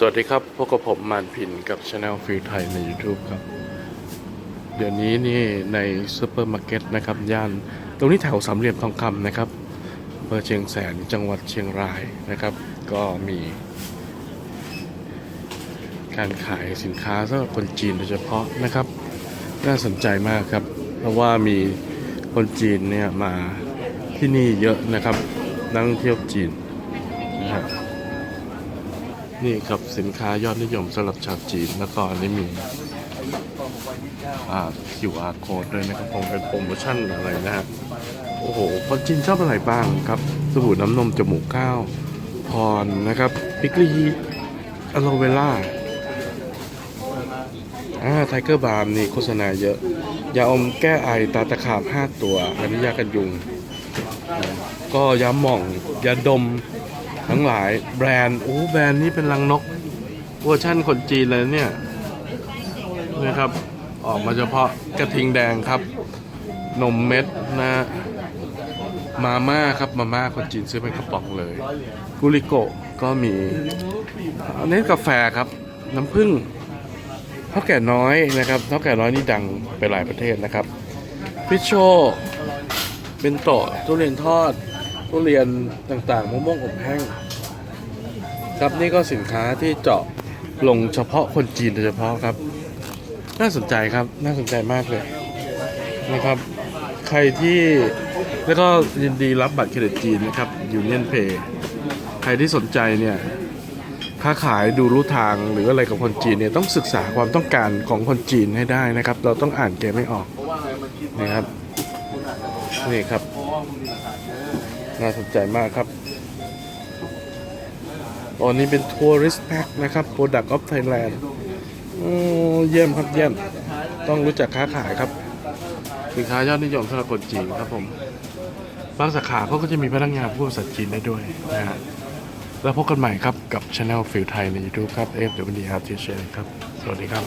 สวัสดีครับ พวกกับผมมานพินกับช anel ฟิลไทยใน YouTube ครับ เดี๋ยวนี้นี่ในซูเปอร์มาร์เก็ตนะครับย่านตรงนี้แถวสามเหลี่ยมทองคำนะครับอำเภอเชียงแสนจังหวัดเชียงรายนะครับ ก็มี การขายสินค้าสำหรับคนจีนโดยเฉพาะนะครับ น่าสนใจมากครับ เพราะว่ามีคนจีนเนี่ยมาที่นี่เยอะนะครับ นั่งเที่ยวจีนนะครับ นี่ครับสินค้ายอดนิยมสำหรับชาวจีนแล้วก็อันนี้มีอ่า QR code ด้วยนะครับผมเป็นโปรโมชั่นอะไรนะฮะโอ้โหคนจีนชอบอะไรบ้างครับ สบู่น้ำนมจมูกข้าวพรนะครับพิกลีอะโลเวล่าอ่าไทเกอร์บาร์มนี่โฆษณาเยอะ ยาอมแก้ไอตาตะขาบ 5 ตัว อันนี้ยากันยุง ก็ยาหม่อง ยาดม ทั้งหลายแบรนด์โอ้แบรนด์นี้เป็นลังนกเวอร์ชั่นคนจีนเลยเนี่ยนี่ครับ ออกมาเฉพาะกระทิงแดงครับ นมเม็ดนะมาม่าครับมาม่าคนจีนซื้อเป็นกระป๋องเลยกุลิโกะก็มีอันนี้กาแฟครับน้ำผึ้งเท่าแก่น้อยนะครับเท่าแก่น้อยนี่ดังไปหลายประเทศนะครับพิชโชเป็นโตะทุเรียนทอด ทุเรียนต่างๆมะม่วงอบแห้ง ครับนี่ก็สินค้าที่เจาะลงเฉพาะคนจีนโดยเฉพาะครับ น่าสนใจครับ น่าสนใจมากเลยนะครับ ใครที่แล้วก็ยินดีรับบัตรเครดิตจีนนะครับยูเนียนเพย์ใครที่สนใจเนี่ยค้าขายดูรู้ทางหรืออะไรกับคนจีนเนี่ยต้องศึกษาความต้องการของคนจีนให้ได้นะครับ เราต้องอ่านเกมไม่ออกนะครับนี่ครับ น่าสนใจมากครับตอนนี้เป็นทัวริสแพ็คนะครับ Product of Thailand เยี่ยมครับเยี่ยม ต้องรู้จักค้าขายครับ สินค้ายอดนิยมสำหรับคนจีนครับผม บางสาขาเขาก็จะมีพนักงานพูดภาษาจีนได้ด้วยนะฮะแล้วพบกันใหม่ครับกับช anel ฟิลไทยใน YouTube ครับ F W D R T H ครับ สวัสดีครับ